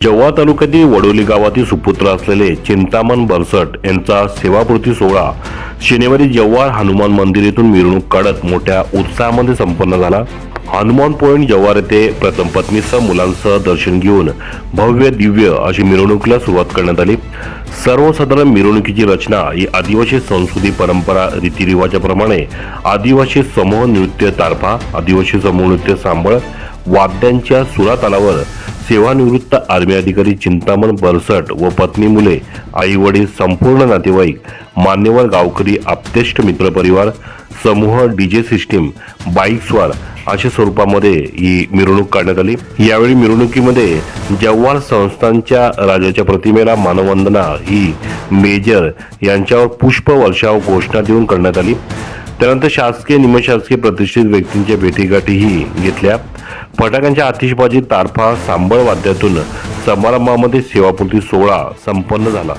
जव्हा तालुक्यातील वडोली गावातील सुपुत्र असलेले चिंतामण बरसट यांचा सेवापूर्ती सोहळा शनिवारी जव्हार हनुमान मंदिर येथून मिरवणूक काढत मोठ्या उत्साहामध्ये संपन्न झाला. हनुमान पॉईंट जव्हार येथे प्रथम पत्नीसह मुलांसह दर्शन घेऊन भव्य दिव्य अशी मिरवणुकीला सुरुवात करण्यात आली. सर्वसाधारण मिरवणुकीची रचना ही आदिवासी संस्कृती परंपरा रीतिरिवाजाप्रमाणे आदिवासी समूह नृत्य तारफा आदिवासी समूह नृत्य सांबळ वाद्यांच्या सुरातालावर सेवानिवृत्त आर्मी अधिकारी चिंतामण बरसट व पत्नी मुले आई वडील संपूर्ण नातेवाईक मान्यवर गावकरी आप्तेष्ट मित्रपरिवार समूह डीजे सिस्टीम बाईक स्वार अशा स्वरूपामध्ये ही मिरवणूक काढण्यात आली. यावेळी मिरवणुकीमध्ये जव्हार संस्थांच्या राजाच्या प्रतिमेला मानवंदना ही मेजर यांच्यावर पुष्प वर्षाव घोषणा देऊन करण्यात आली. त्यानंतर शासकीय निमशासकीय प्रतिष्ठित व्यक्तींच्या भेटीगाठीही घेतल्या. फटाक्यांच्या आतिषबाजी तारफा सांबळ वाद्यातून समारंभामध्ये सेवापूर्ती सोहळा संपन्न झाला.